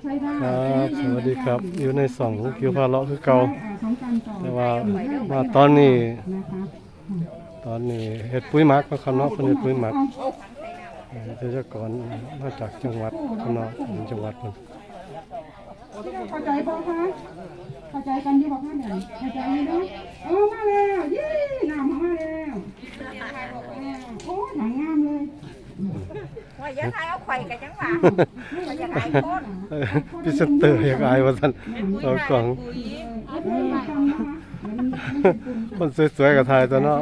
ใช้ได้ครับสวัสดีครับ อยู่ในสองคิวพาเลาะคือเก่าสองการต่อแต่ว่ามาตอนนี้นะคะตอนนี้เฮ็ดปุ๋ยหมักนะครับเนาะเพิ่นเฮ็ดปุ๋ยหมักเอ่อเกษตรกรมาจากจังหวัดข้างนอกเป็นจังหวัดเพิ่นเข้าใจป่ะคะเข้าใจกันอยู่ป่ะคะเนี่ยเข้าใจไหมเนาะเออมาแล้วยี่น้ำมาแล้วโอ้หนังงามเลยว่าอย่าทายเอาไข่กันจังหวะว่าอย่าทายโคตรเออ พรีเซนเตอร์อยากอายว่าซั่นเอากล่องเออทำนะคะมันคนสวยๆก็ถ่ายตัวเนาะ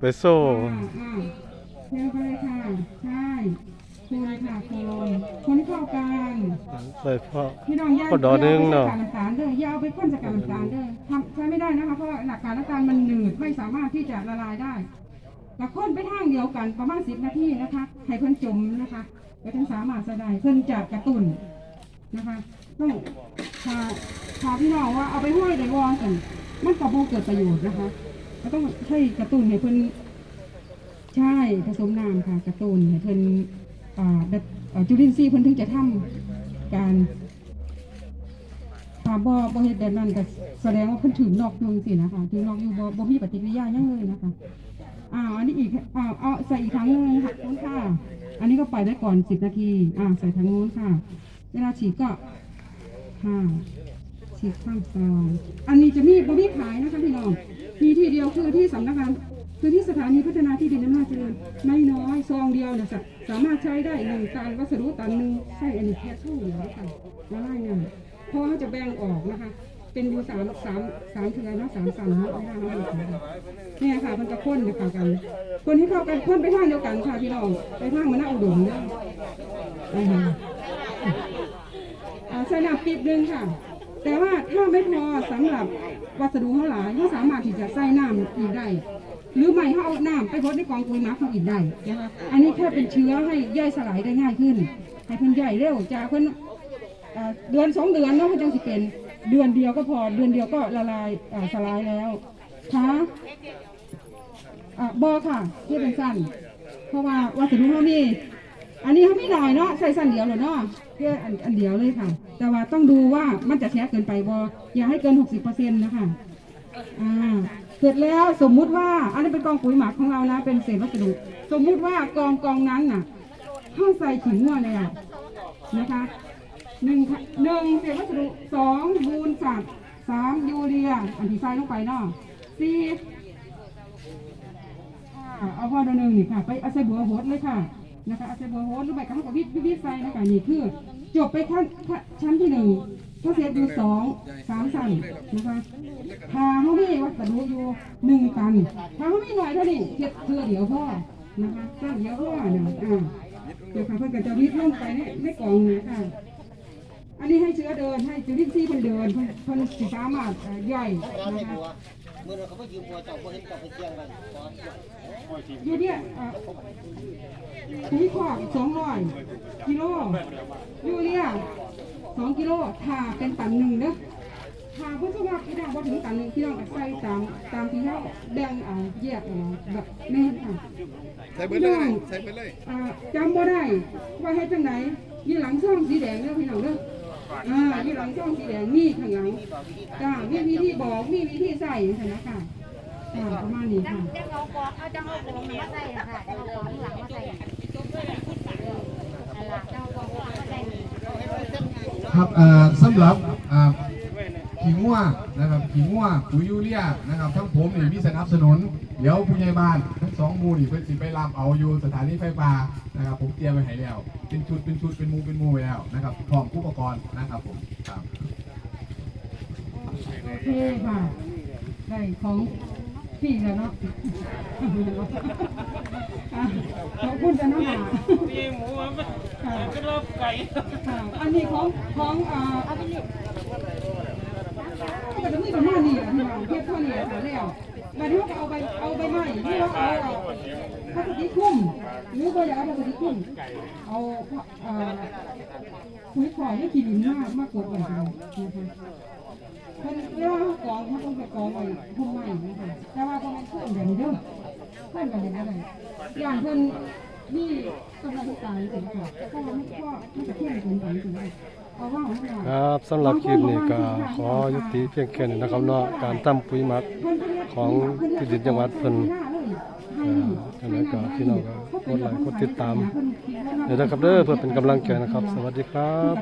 ไปโซ่อ่าอ่าเที่ยวไปเลยค่ะใช่คุณค่ะคุณคนที่เข้ากันใส่พ่อพี่น้องย่าก็ดอนึงเนาะย่ไปใส่กากน้ำตาลเด้อย่าเอาไปพ่นจากกากน้ำตาลเด้อทำใช้ไม่ได้นะคะเพราะว่าหลักการน้ำตาลมันหนืดไม่สามารถที่จะละลายได้แต่พ่นไปทางเดียวกันประมาณสิบนาทีนะคะให้เพิ่นจมนะคะไปถึงสามารถจะได้เพิ่นจะกระตุ้น นะคะต้องพาพาพี่น้องว่าเอาไปห้อยในวองกันมันก็บ่เกิดประโยชน์นะคะก็ต้องให้กระตุ้นให้เพิ่นใช่ผสมน้ำค่ะ กระตุ้นให้เพิ่นอ่าแบบเอ่อจุลินทรีย์เพิ่นถึงจะทำการถ้าบ่บ่เฮ็ดแบบนั้นก็แสดงว่าเพิ่นถือนอกอยู่จังซี่นะคะถือนอกอยู่บ่บ่มีปฏิกิริยาหยังเลยนะคะอ้าวอันนี้อีกอ้าวเอาใส่อีกถังนึงค่ะนู้นค่ะ อันนี้ก็ไปไว้ก่อน10นาทีอ่าใส่ถังนู้นค่ะ เวลาฉีดก็ค่ะฉีดข้างซองอันนี้จะมีบ่มีขายนะคะพี่น้อง มีที่เดียวคือที่สำนักงานคือที่สถานีพัฒนาที่ดินอำนาจเจริญไม่น้อยซองเดียวนี่ยสสามารถใช้ได้หนึ่งตันวัสดุตันหนึ่งใช่อันนี้แค่ช่วงเดียวค่ะละลายงานเพราะว่าเขาจะแบ่งออกนะคะ เป็นอยู่สามสามสามเทือนนะสามสั่นนะไม่ได้ไม่ได้เนี่ยค่ะมันจะข้นนะคะกันคนที่เข้ากันข้นไปทางเดียวกันค่ะพี่น้องไปทางมันน่าอุดมเนี่ยอ่าฮะอ่า ส่น้ำปีบหนึงค่ะ แต่ว่าถ้าไม่พอสำหรับวัสดุเท่าหลายเขาสามารถที่จะใส่น้ำอีกได้ หรือไม่เขาเอาน้ำไปพดในกองปุ๋ยหมักเขาอีกได้นะคะอันนี้แค่เป็นเชื้อให้ย่อยสลายได้ง่ายขึ้น ให้เพิ่นย่อยเร็วจากเพิ่นเอ่อเดือนสองเดือนเนาะมันจังสิเป็นเดือนเดียวก็พอเดือนเดียวก็ละลายสลายแล้วค่ะอ่าบอค่ะที่เป็นสั้นเพราะว่าวัสดุเขามี อันนี้เขาไมีหน่อยเนาะใส่สั้นเดียวเลยเนาะเพื่ออันอันเดียวเลยค่ะ แต่ว่าต้องดูว่ามันจะแท้เกินไปบออย่าให้เกินหกสิบเปอร์เซ็นต์นะคะอ่าเสร็จแล้วสมมุติว่า อันนี้เป็นกองปุ๋ยหมักของเรานะเป็นเศษวัสดุ สมมุติว่ากองกองนั้นน่ะเข้าใส่ขิงงัวแล้วนะคะหนึ่งหนึ่งเศษวัสดุสองมูลสัตว์สามยูเรีย อันที่ใส่ลงไปเนาะสี่อ่าเอาพ่อตัวหนึ่งนี่ค่ะ ไปเอาใส่บัวโหดเลยค่ะ นะคะอาใส่บัวโหดหรือไม่ก็ให้กับวิทวิทใส่นะคะนี่คือ จบไปขั้นขั้นชั้นที่หนึ่งก็เศษอยู่สองสามสั่นนะคะพาเขาไมีวัสดุอยู่หนึ่งตันพาเขาไมีหน่อยเท่านี้เพียเพื่อเดี๋ยวพ่อนะคะเพื่อเดี๋ยวพ่อเนี่ยอ่าเดี๋ยวค่ะเพื่อนก็จะวิทลงไปในในกล่องนี้ค่ะอันนี้ให้เชื้อเดินให้จุลินทรีย์มันเดินเพิ่นเพิ่นสิสามารถเอ่อย่อยนะคะ เมื่อเราเขาไปยืมบัวเจ้าบ่เห็นเจ้าไปเที่ยงกันตอนอยู่เนี่ยเอ่อปุ๋ยขอกสองร้อยกิโลยูเรียสองกิโลถ้าเป็นตันหนึ่งเด้อถ้าเพิ่นสว่าพี่น้องบ่ถึงตันหนึ่งพี่น้องก็ใส่ตามตามที่เฮาแบ่งเอาแยกเอาแบบแม่นค่ะใส่ไปเลยใส่ไปเลยอ่าจำบ่ได้ว่าเฮ็ดจังไดมีหลังซ่องสีแดงเด้อพี่น้องเด้อ อ่ามีหลังช่องสีแดงมีข้างหลังจ้ามีวิธีบอกมีวิธีใส่จังซี่นะค่ะอ่าประมาณนี้ค่ะ จังเอากอกเอาจังเอากองมาใส่ค่ะจังเอากองหลังมาใส่อะไรจังเอากองมาใส่ ครับอ่าสำหรับอ่า ขี้งัวนะครับขี้งัวปุ๋ยยูเรียนะครับ ทั้งผมนี่มีสนับสนุน เดี๋ยวผู้ใหญ่บ้านทั้งสองหมูนี่เพิ่นสิไปรับเอาอยู่สถานีไฟฟ้านะครับ ผมเตรียมไว้ให้แล้ว เป็นชุดเป็นชุดเป็นหมูเป็นหมูไว้แล้วนะครับพร้อมอุปกรณ์นะครับผมครับโอเคค่ะได้ของพี่แล้วเนาะอะขอบคุณจ้ะน้องหมามีหมูมันค่ะก็รอบไก่ค่ะอันนี้ของของอ่าเอาไปนี่ ก็จะมีประมาณนี้แหละพี่น้องเพียบเท่านี้ค่ะแล้วบัดนี้ก็เอาไปเอาไปใหม่ที่ว่าเอาอะพลาสติกคุ้มหรือว่าอยากเอาพลาสติกคุ้มเอาเอ่อคุยขอยให้ขีดินมากมากกว่าแบบนี้นะคะเพิ่นเวลาเขากองเขาต้องไปกองไว้พุ่มใหม่นะคะแต่ว่าพอมันเพิ่มแบบนี้เด้อเพิ่มแบบนี้อะไรอย่างเพิ่น นี่กำลังตายสิค่ะเพราะว่ามันก็มันจะเพิ่มเกินไปสิเอาว่าเอาว่าครับสำหรับคลิปนี้ก็ขอยุติเพียงแค่นี้นะครับเนาะการตั้มปุ๋ยหมักของที่ดินจังหวัดเพิ่นเอ่อจังไดก็พี่น้องก็กดไลค์กดติดตามเดี๋ยวนะครับเด้อเพื่อเป็นกำลังใจนะครับ สวัสดีครับ